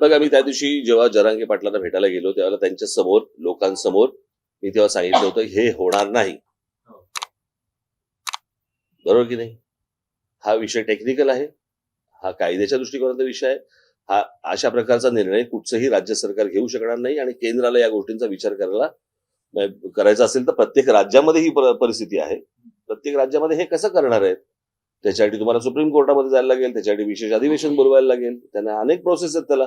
बघा मी त्या दिवशी जेव्हा जरांगे पाटलांना भेटायला गेलो त्यावेळेला त्यांच्यासमोर लोकांसमोर मी तेव्हा सांगितलं होतं हे होणार नाही. बरोबर की नाही? हा विषय टेक्निकल आहे. हा कायद्याच्या दृष्टिकोनाचा विषय आहे. हा अशा प्रकारचा निर्णय कुठचंही राज्य सरकार घेऊ शकणार नाही आणि केंद्राला या गोष्टींचा विचार करायला करायचा असेल तर प्रत्येक राज्यामध्ये ही पर- परिस्थिती आहे. प्रत्येक राज्यामध्ये हे कसं करणार आहेत? त्याच्यासाठी तुम्हाला सुप्रीम कोर्टामध्ये जायला लागेल त्याच्यासाठी विशेष अधिवेशन बोलवायला लागेल. त्यांना अनेक प्रोसेस आहेत त्याला.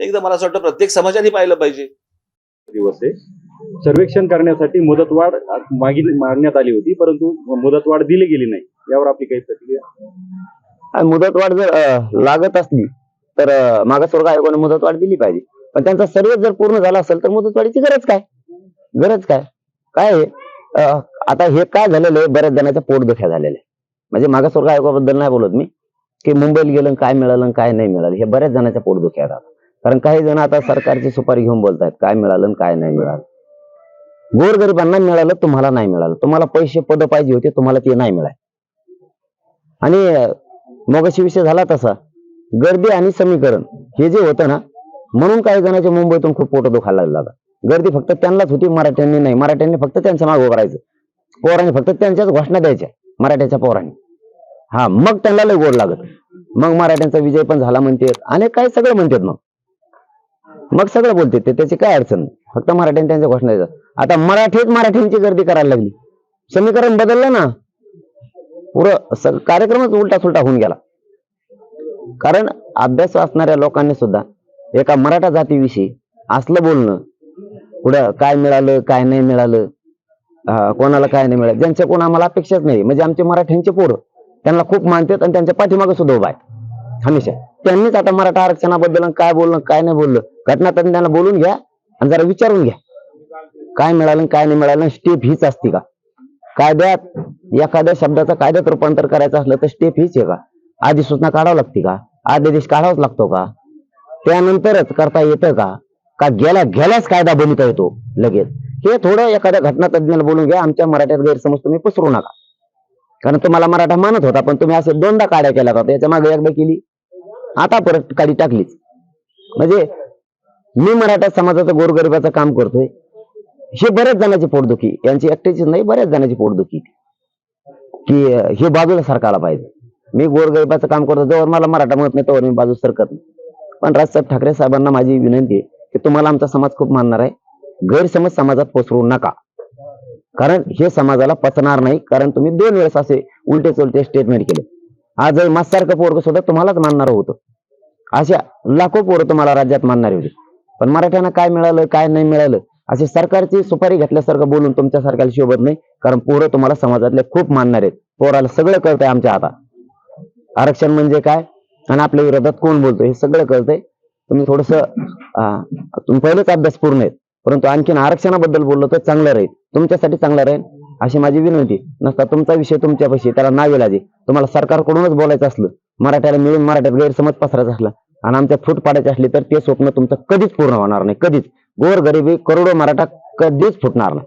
एकदा मला असं वाटतं प्रत्येक समाजाने पाहिलं पाहिजे. दिवस सर्वेक्षण करण्यासाठी मुदतवाढ मागितली मागण्यात आली होती परंतु मुदतवाढ दिली गेली नाही. यावर आपली काही प्रतिक्रिया? आणि मुदतवाढ जर लागत असली तर मागासवर्ग आयोगाने मुदतवाढ दिली पाहिजे. पण त्यांचा सर्वे जर पूर्ण झाला असेल तर मुदतवाढीची गरज काय? गरज काय? काय आता हे काय झालेलं आहे बऱ्याच जणांच्या पोटदुख्या झालेल्या आहे. म्हणजे मागासवर्ग आयोगाबद्दल नाही बोलत मी की मुंबईला गेलं काय मिळालं काय नाही मिळालं. हे बऱ्याच जणांच्या पोटदुख्या आहेत आता. कारण काही जण आता सरकारची सुपारी घेऊन बोलतात काय मिळालं काय नाही मिळालं. गोरगरिबांना मिळालं तुम्हाला नाही मिळालं. तुम्हाला पैसे पद पाहिजे होते तुम्हाला ते नाही मिळाले. आणि मगाशी विषय झाला तसा. गर्दी आणि समीकरण हे जे होतं ना म्हणून काही जणांच्या मुंबईतून खूप पोट दुखायला लागला गर्दी फक्त त्यांनाच होती मराठ्यांनी नाही. मराठ्यांनी फक्त त्यांच्या मागं उभं राहायचं. पोरांनी फक्त त्यांच्याच घोषणा द्यायच्या मराठ्याच्या पोरांनी. हा मग त्यांना लय गोड लागत. मग मराठ्यांचा विजय पण झाला म्हणतात. आणि काय सगळं म्हणतात मग. मग सगळं बोलते ते त्याची काय अडचण फक्त मराठ्यांनी त्यांच्या घोषणा द्यायचं आता मराठीत मराठ्यांची गर्दी करायला लागली. समीकरण बदललं ना पुरं कार्यक्रमच उलटा सुलटा होऊन गेला. कारण अभ्यास असणाऱ्या लोकांनी सुद्धा एका मराठा जातीविषयी असलं बोलणं पुढं काय मिळालं काय नाही मिळालं कोणाला काय नाही मिळालं ज्यांच्याकडून आम्हाला अपेक्षाच नाही. म्हणजे आमचे मराठ्यांचे पोरं त्यांना खूप मानतात आणि त्यांच्या पाठीमागे सुद्धा उभा आहे हमेशा. त्यांनीच आता मराठा आरक्षणाबद्दल काय बोललं काय नाही बोललं. घटना त्यांना बोलून घ्या आणि जरा विचारून घ्या. काय मिळालं काय नाही मिळालं स्टेप हीच असते का? कायद्यात एखाद्या शब्दाचं कायद्यात रूपांतर करायचं असलं तर स्टेप हीच आहे का? आधी सूचना काढावं लागते का? आदेश काढावाच लागतो का? त्यानंतरच करता येतं का? का गेल्या गेल्याच कायदा बनता येतो? लगेच. हे थोडं एखाद्या घटना तज्ञाला बोलून घ्या. आमच्या मराठ्यात गैरसमज तुम्ही पसरू नका. कारण तुम्हाला मराठा मानत होता पण तुम्ही असं दोनदा काड्या केल्या होता याच्या मागे एकदा केली आता परत काडी टाकलीच. म्हणजे मी मराठा समाजाचं गोरगरिबाचं काम करतोय हे बऱ्याच जणांची पोटदुखी यांची एकट्याची नाही बऱ्याच जणांची पोटदुखी. की हे बाजूला सरकायला पाहिजे. मी गोरगरिबाचं काम करतो जोवर मला मराठा म्हणत नाही तोवर मी बाजू सरकत नाही. पण राजसाहेब ठाकरे साहेबांना माझी विनंती आहे की तुम्हाला आमचा समाज खूप मानणार आहे. गैरसमज समाजात पसरू नका. कारण हे समाजाला पचणार नाही कारण तुम्ही दोन वेळेस असे उलटे चुलटे स्टेटमेंट केले. आज मासारखं पोरग सुद्धा तुम्हालाच मानणार होतं. अशा लाखो पोरं तुम्हाला राज्यात मानणारी होते. पण मराठ्यांना काय मिळालं काय नाही मिळालं असे सरकारची सुपारी घेतल्यासारखं बोलून तुमच्या सरकारला शोभत नाही कारण पोरं तुम्हाला समाजातले खूप मानणार आहेत. पोराला सगळं कळतंय आमच्या हातात. आरक्षण म्हणजे काय? आणि आपल्या विरोधात कोण बोलतोय? हे सगळं कळतंय. तुम्ही थोडस तुम्ही पहिलेच अभ्यास पूर्ण आहेत. परंतु आणखीन आरक्षणाबद्दल बोललो तर चांगलं राहील. तुमच्यासाठी चांगलं राहील. अशी माझी विनंती. नसता तुमचा विषय तुमच्यापाशी त्याला नावे लाजे. तुम्हाला सरकारकडूनच बोलायचं असलं मराठ्याला मिळून मराठ्यात गैरसमज पसरायचा असला आणि आमच्या फूट पाडायचे असली तर ते स्वप्न तुमचं कधीच पूर्ण होणार नाही. कधीच. गोर गरिबी करोडो मराठा कधीच फुटणार नाही.